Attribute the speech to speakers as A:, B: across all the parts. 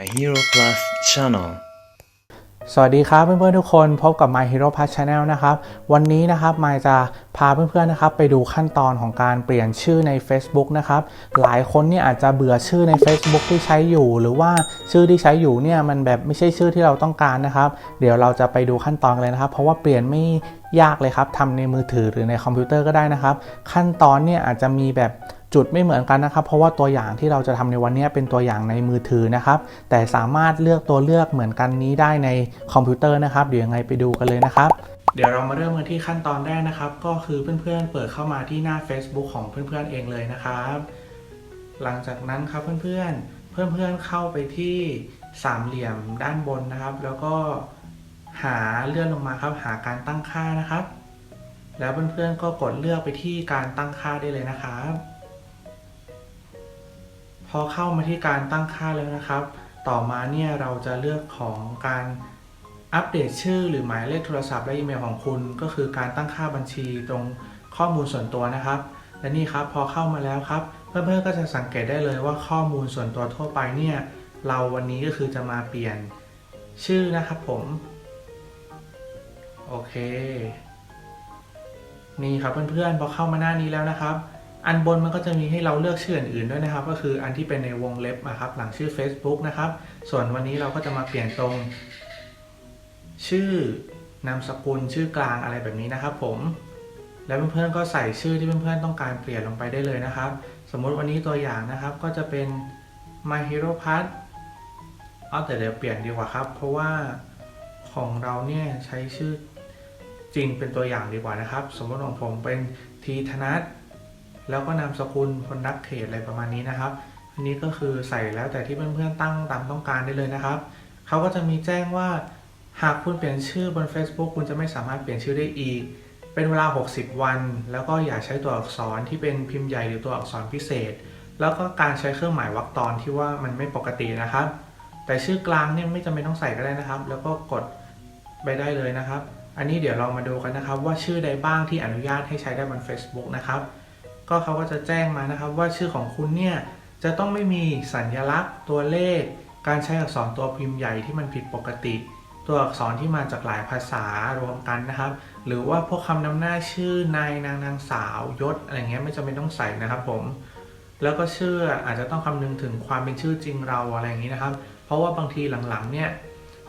A: My Hero Plus Channel
B: สวัสดีครับเพื่อนๆทุกคนพบกับ My Hero Pass Channel นะครับ วันนี้นะครับมายจะพาเพื่อนๆนะครับไปดูขั้นตอนของการเปลี่ยนชื่อใน Facebook นะครับ หลายคนเนี่ยอาจจะเบื่อชื่อใน Facebook ที่ใช้อยู่ หรือว่าชื่อที่ใช้อยู่เนี่ยมันแบบไม่ใช่ชื่อที่เราต้องการนะครับ เดี๋ยวเราจะไปดูขั้นตอนเลยนะครับ เพราะว่าเปลี่ยนไม่ยากเลยครับทำในมือถือหรือในคอมพิวเตอร์ก็ได้นะครับ ขั้นตอนเนี่ยอาจจะมีแบบ จุดไม่เหมือนกันนะครับ เพราะว่าตัวอย่างที่เราจะทำในวันนี้เป็นตัวอย่างในมือถือนะครับ แต่สามารถเลือกตัวเลือกเหมือนกันนี้ได้ในคอมพิวเตอร์นะครับ เดี๋ยวยังไงไปดูกันเลยนะครับ เดี๋ยวเรามาเริ่มกันที่ขั้นตอนแรกนะครับ ก็คือเพื่อนๆเปิดเข้ามาที่หน้า Facebook ของเพื่อนๆเองเลยนะครับ หลังจากนั้นครับเพื่อนๆ เพื่อนๆเข้าไปที่สามเหลี่ยมด้านบนนะครับ แล้วก็หาเลื่อนลงมาครับ หาการตั้งค่านะครับ แล้วเพื่อนๆก็กดเลือกไปที่การตั้งค่าได้เลยนะครับ พอเข้ามาที่การตั้งค่าแล้วนะครับ ต่อมาเนี่ยเราจะเลือกของการอัปเดตชื่อหรือหมายเลขโทรศัพท์และอีเมลของคุณ ก็คือการตั้งค่าบัญชีตรงข้อมูลส่วนตัวนะครับ และนี่ครับพอเข้ามาแล้วครับ เพื่อนๆก็จะสังเกตได้เลยว่าข้อมูลส่วนตัวทั่วไปเนี่ยเราวันนี้ก็คือจะมาเปลี่ยนชื่อนะครับผม โอเค นี่ครับเพื่อนๆพอเข้ามาหน้านี้แล้วนะครับ อันบนมันก็จะมีให้เราเลือกชื่ออื่นๆด้วยนะครับ ก็คืออันที่เป็นในวงเล็บนะครับหลังชื่อ Facebook นะครับ ส่วนวันนี้เราก็จะมาเปลี่ยนตรง ชื่อนามสกุลชื่อกลางอะไรแบบนี้นะครับ ผมแล้วเพื่อนๆก็ใส่ชื่อที่เพื่อนๆต้องการเปลี่ยนลงไปได้เลยนะครับ สมมติวันนี้ตัวอย่างนะครับก็จะเป็น My Hero p a s เอาแต่เดี๋ยวเปลี่ยนดีกว่าครับ เพราะว่าของเราเนี่ยใช้ชื่อจริงเป็นตัวอย่างดีกว่านะครับ สมมติของผมเป็นทีธนัท แล้วก็นามสกุลคนรักเขตอะไรประมาณนี้นะครับ อันนี้ก็คือใส่แล้วแต่ที่เพื่อนๆตั้งตามต้องการได้เลยนะครับ เขาก็จะมีแจ้งว่า หากคุณเปลี่ยนชื่อบน Facebook คุณจะไม่สามารถเปลี่ยนชื่อได้อีก เป็นเวลา 60 วัน แล้วก็อย่าใช้ตัวอักษรที่เป็นพิมพ์ใหญ่หรือตัวอักษรพิเศษ แล้วก็การใช้เครื่องหมายวรรคตอนที่ว่ามันไม่ปกตินะครับ แต่ชื่อกลางเนี่ยไม่จำเป็นต้องใส่ก็ได้นะครับ แล้วก็กดไปได้เลยนะครับ อันนี้เดี๋ยวเรามาดูกันนะครับ ว่าชื่อใดบ้างที่อนุญาตให้ใช้ได้บน Facebook นะครับ ก็เขาก็จะแจ้งมานะครับว่าชื่อของคุณเนี่ยจะต้องไม่มีสัญลักษณ์ ตัวเลข การใช้อักษรตัวพิมพ์ใหญ่ที่มันผิดปกติ ตัวอักษรที่มาจากหลายภาษารวมกันนะครับ หรือว่าพวกคำนำหน้าชื่อนายนางนางสาวยศอะไรเงี้ยไม่จำเป็นต้องใส่นะครับผมแล้วก็ชื่ออาจจะต้องคำนึงถึงความเป็นชื่อจริงเราอะไรอย่างนี้นะครับ เพราะว่าบางทีหลังๆเนี่ย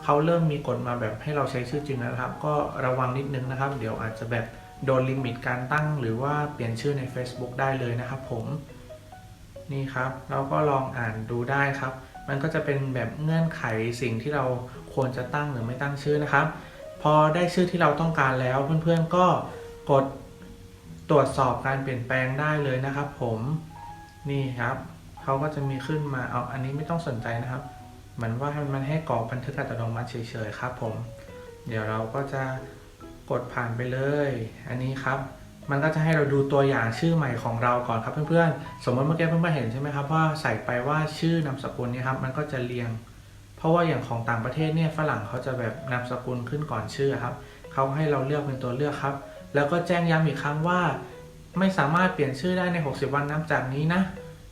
B: เขาเริ่มมีกฎมาแบบให้เราใช้ชื่อจริงแล้วนะครับ ก็ระวังนิดนึงนะครับ เดี๋ยวอาจจะแบบ โดนลิมิตการตั้งหรือว่าเปลี่ยนชื่อใน Facebook ได้เลยนะครับผม นี่ครับเราก็ลองอ่านดูได้ครับ มันก็จะเป็นแบบเงื่อนไขสิ่งที่เราควรจะตั้งหรือไม่ตั้งชื่อนะครับ พอได้ชื่อที่เราต้องการแล้วเพื่อนๆก็กดตรวจสอบการเปลี่ยนแปลงได้เลยนะครับ ผมนี่ครับเขาก็จะมีขึ้นมาเอาอันนี้ไม่ต้องสนใจนะครับเหมือนว่ามันให้กรอกบันทึกอัตโนมัติเฉยๆครับ ผม เดี๋ยวเราก็จะ กดผ่านไปเลย อันนี้ครับ มันก็จะให้เราดูตัวอย่างชื่อใหม่ของเราก่อนครับเพื่อนๆ สมมติเมื่อกี้เพื่อนๆเห็นใช่ไหมครับว่าใส่ไปว่าชื่อนามสกุลนี่ครับมันก็จะเรียง เพราะว่าอย่างของต่างประเทศเนี่ยฝรั่งเขาจะแบบนามสกุลขึ้นก่อนชื่อครับเขาให้เราเลือกเป็นตัวเลือกครับ แล้วก็แจ้งย้ำอีกครั้งว่า ไม่สามารถเปลี่ยนชื่อได้ใน 60 วันนับจากนี้นะ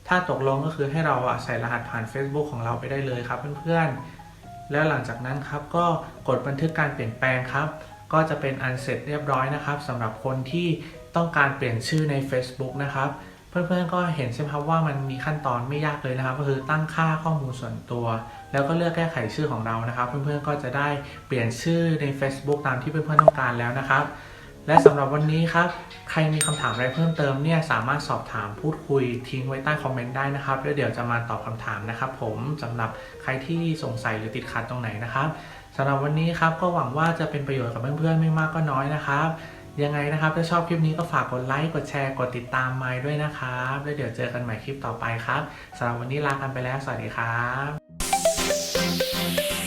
B: ถ้าตกลงก็คือให้เราใส่รหัสผ่าน Facebook ของเราไปได้เลยครับเพื่อนๆ แล้วหลังจากนั้นครับก็กดบันทึกการเปลี่ยนแปลงครับ ก็จะเป็นอันเสร็จเรียบร้อยนะครับสำหรับคนที่ต้องการเปลี่ยนชื่อใน Facebook นะครับเพื่อนๆก็เห็นใช่ไหมครับว่ามันมีขั้นตอนไม่ยากเลยนะครับ ก็คือตั้งค่าข้อมูลส่วนตัว แล้วก็เลือกแก้ไขชื่อของเรานะครับ เพื่อนๆก็จะได้เปลี่ยนชื่อใน Facebook ตามที่เพื่อนๆต้องการแล้วนะครับ และสำหรับวันนี้ครับ ใครมีคำถามอะไรเพิ่มเติมเนี่ยสามารถสอบถามพูดคุยทิ้งไว้ใต้คอมเมนต์ได้นะครับแล้วเดี๋ยวจะมาตอบคำถามนะครับผมสำหรับใครที่สงสัยหรือติดขัดตรงไหนนะครับสำหรับวันนี้ครับก็หวังว่าจะเป็นประโยชน์กับเพื่อนๆไม่มากก็น้อยนะครับ ยังไงนะครับถ้าชอบคลิปนี้ก็ฝากกดไลค์กดแชร์กดติดตามไมค์ด้วยนะครับแล้วเดี๋ยวเจอกันใหม่คลิปต่อไปครับสำหรับวันนี้ลากันไปแล้วสวัสดีครับ